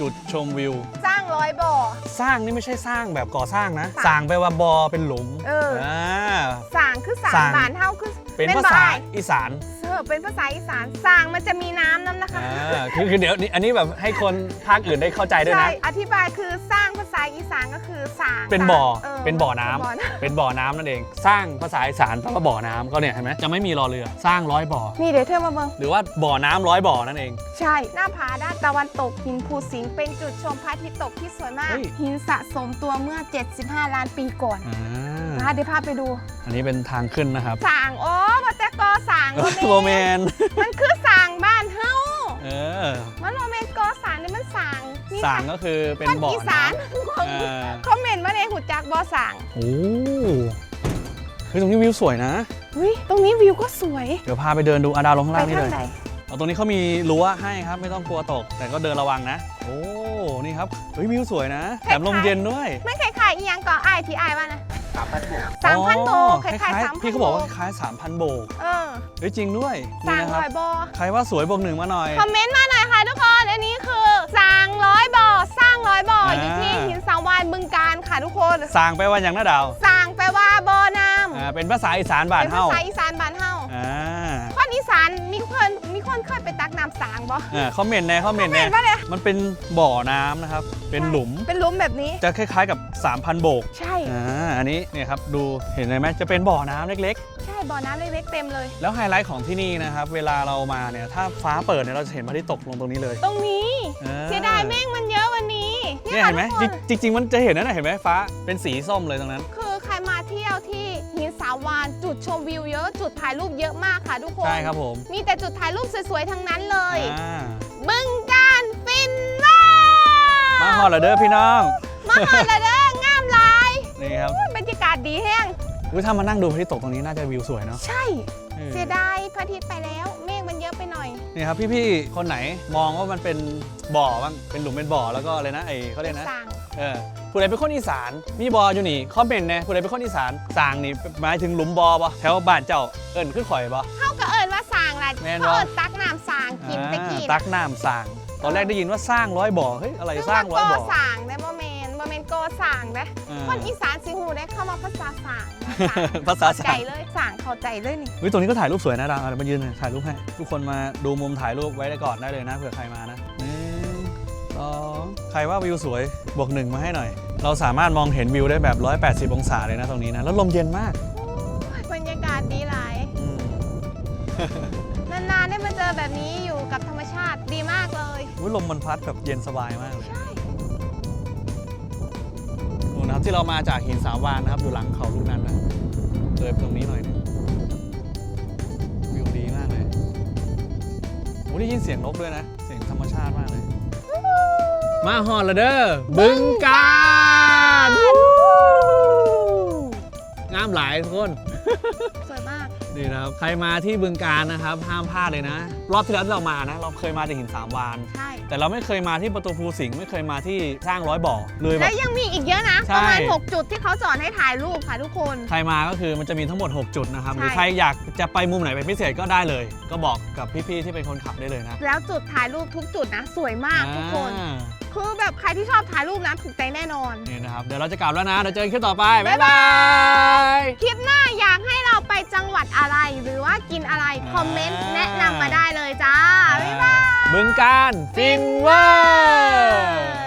จุดชมวิว สร้างร้อยบ่อ สร้างนี่ไม่ใช่สร้างแบบก่อสร้างนะ สร้างสร้างไปลว่าบอเป็นหลุมเอออ่า สร้างคือสร้างสร้างบ้านเฮาคือเป็นภาษาบ่ายอีสาน เออเป็นภาษาอีสานสร้างมันจะมีน้ำน้ำนะคะอ่าคือคือเดี๋ยวนี้อันนี้แบบให้คนภาคอื่นได้เข้าใจด้วยใช่นะ อธิบายคือสร้างภาษาอีสานก็คือสร้างเป็นบ่อสร้างเป็นบ่อน้ำเป็บ่อน้เป็นบ่อน้ำนั่นเอง สร้างภาษาอีสานแปลว่าบ่อน้ำก็เนี่ยเห็นไหมจะไม่มีรอเรือ สร้างร้อยบ่อำนี่เดี๋ยวเธอมาเบิ่ง หรือว่าบ่อน้ำร้อยบ่อนั่นเอง ใช่ หน้าผาด้านตะวันตกหินภูสิงห์เป็นจุดชมพระอาทิตย์ตกที่สวยมาก เฮ้ย หินสะสมตัวเมื่อ 75 ล้านปีก่อนอ่านะคะเดี๋ยวพาไปดูอันนี้เป็นทางขึ้นนะครับสร้างโอ้มาแต่ กอสร้างโรแมนมันคือสร้างบ้านเฮาเออมันโรแมนกอสร้างนี่มันสร้างนี่สางก็คือเป็นคนบ่ออีน้สานำอ่าคอมเมนต์มาในหุจักบอสร้างโอ้เฮ้ยตรงนี้วิวสวยนะเฮ้ยตรงนี้วิวก็สวย เดี๋ยวพาไปเดินดูอาดาวลงข้างไปล่างนี่ทาเลงยไหนเอาตรงนี้เขามีรั้วให้ครับ ไม่ต้องกลัวตก แต่ก็เดินระวังนะ โอ้ นี่ครับ เฮ้ยวิวสวยนะ แถมลมเย็นด้วย ไม่คล้ายๆอีหยังก่อไอายที่ไอายว่านะ สามพันโบกสามพันโบกคล้ายๆสามพันพี่เขาบอกว่าคล้ายสามพันโบกเออเฮ้ยจริงด้วยสนี่ร้างนะครับร้อยบอใครว่าสวยบวกหนึ่งมาหน่อย คอมเมนต์มาหน่อยค่ะทุกคนอันนี้คือสร้างร้อยบ่อสร้างร้อยบ่ออ่าอยู่ที่หินสามวานบึงการค่ะทุกคนสร้างไปว่าอย่างน้าดาวสร้างแปลว่าบ่อน้อ่าเป็นภาษาอีสานำบ้านเป็นเฮาภาษาอีสานบ้านเฮาอ่าคนอี สานมีคนมีคนเคยไปตักน้ำสางบ่ อ่าคอมเมนต์แน่คอมเมนต์เห็แน่นปะเนี่ย มันเป็นบ่อน้ำนะครับ เป็นหลุม เป็นหลุมแบบนี้ จะคล้ายๆกับ 3,000 โบก ใช่ อ่า อันนี้เนี่ยครับดูเห็นเลยไหมจะเป็นบ่อน้ำเล็กใช่บ่อน้ำเล็กๆเต็มเลย ๆ แล้วไฮไลท์ของที่นี่นะครับ เวลาเรามาเนี่ยถ้าฟ้าเปิดเนี่ยเราจะเห็นพระอาทิตย์ตกลงตรงนี้เลยตรงนี้ อ่าเสียดายแม่งมันเยอะวันนี้เนี่ยเห็นไหมค่ะทุกคนจริงจริง ๆ มันจะเห็นนั่นนะเห็นไหมฟ้าเป็นสีส้มเลยตรงนั้น คืาวานจุดชมวิวเยอะจุดถ่ายรูปเยอะมากค่ะทุกคน ใช่ครับผม มีแต่จุดถ่ายรูปสวยๆทั้งนั้นเลย อ่าบึงการฟินว้ามาฮอดเหรอเด้อพี่น้อง มาหาละเด้องามหลายนี่ครับบรรยากาศดีแห้งอุ๊ยถ้ามานั่งดูพระอาทิตย์ตกตรงนี้น่าจะวิวสวยเนาะใช่ เออเสียดายพระอาทิตย์ไปแล้วเมฆมันเยอะไปหน่อย นี่ครับพี่ๆคนไหนมองว่ามันเป็นบ่อบ้างเป็นหลุมเป็นบ่อแล้วก็อะไรนะไอ้เขาเรียกนะ สั่งเออ ผู้ใดเป็นคนอีสาน มีบออยู่นี่คอมเมนต์นะผู้ใดเป็นคนอีสานสร้างนี่หมายถึงหลุมบอปะแถวบ้านเจ้าเอิ้นคือข่อยปะ เข้ากับเอิญว่าสั่งแหละแม่นบ่ เขาเอิญตักน้ำสั่งกินไปกินอ่าตักน้ำสร้าง ตอนแรกได้ยินว่าสร้างร้อยบ่อเฮ้ยอะไรสร้างร้อยบ่อก็สั่งได้โมเมนโมเมนโกสั่งได้อ่าคนอีสานสิหูได้เข้ามาภาษาสั่งภาษาใจสร้างเลยสั่งเข้าใจเลยนี่ เฮ้ยตรงนี้ก็ถ่ายรูปสวยนะดาวเดี๋ยวมายืนหน่อยถ่ายรูปให้ ทุกคนมาดูมุมถ่ายรูปไว้ได้ก่อนได้เลยนะเผื่อใครมานะหนึ่ง สองใครว่าวิวสวยบวกหนึ่งมาให้หน่อย เราสามารถมองเห็นวิวได้แบบ 180 องศาเลยนะตรงนี้นะ แล้วลมเย็นมากบรรยากาศดีหลาย อืม นานๆได้มาเจอแบบนี้อยู่กับธรรมชาติดีมากเลย อุ๊ยลมมันพัดแบบเย็นสบายมากเลยใช่ นู่นนะครับที่เรามาจากหินสามวานนะครับอยู่หลังเขาลูกนั้นนะเลยไปตรงนี้หน่อยหนึงวิวดีมากเลยโอ้ได้ยินเสียงนกด้วยนะ เสียงธรรมชาติมากเลย มาฮอนละเด้อบึงการงามหลายทุกคน สวยมาก นี่นะครับ ใครมาที่บึงการนะครับ ห้ามพลาดเลยนะ รอบที่แล้วที่เรามานะ เราเคยมาแต่หินสามวาน ใช่ แต่เราไม่เคยมาที่ประตูภูสิงห์ไม่เคยมาที่สร้างร้อยบ่อเลยแบและบ ยังมีอีกเยอะนะ ใช่ ประมาณ 6 จุดที่เขาสอนให้ถ่ายรูปค่ะทุกคน ใครมาก็คือมันจะมีทั้งหมด 6 จุดนะครับใช่หรือใครอยากจะไปมุมไหนเป็นพิเศษก็ได้เลย ก็บอกกับพี่ๆที่เป็นคนขับได้เลยนะแล้วจุดถ่ายรูปทุกจุดนะ สวยมากทุกคน อ่า คือแบบใครที่ชอบถ่ายรูปนะถูกใจแน่นอน นี่นะครับเดี๋ยวเราจะกลับแล้วนะเดี๋ยวเจอกันคลิปต่อไป บ๊ายบาย คลิปหน้าอยากให้เราไปจังหวัดอะไร หรือว่ากินอะไร คอมเมนต์แนะนำมาได้เลยจ้า บ๊ายบาย บึงการฟินเวอร์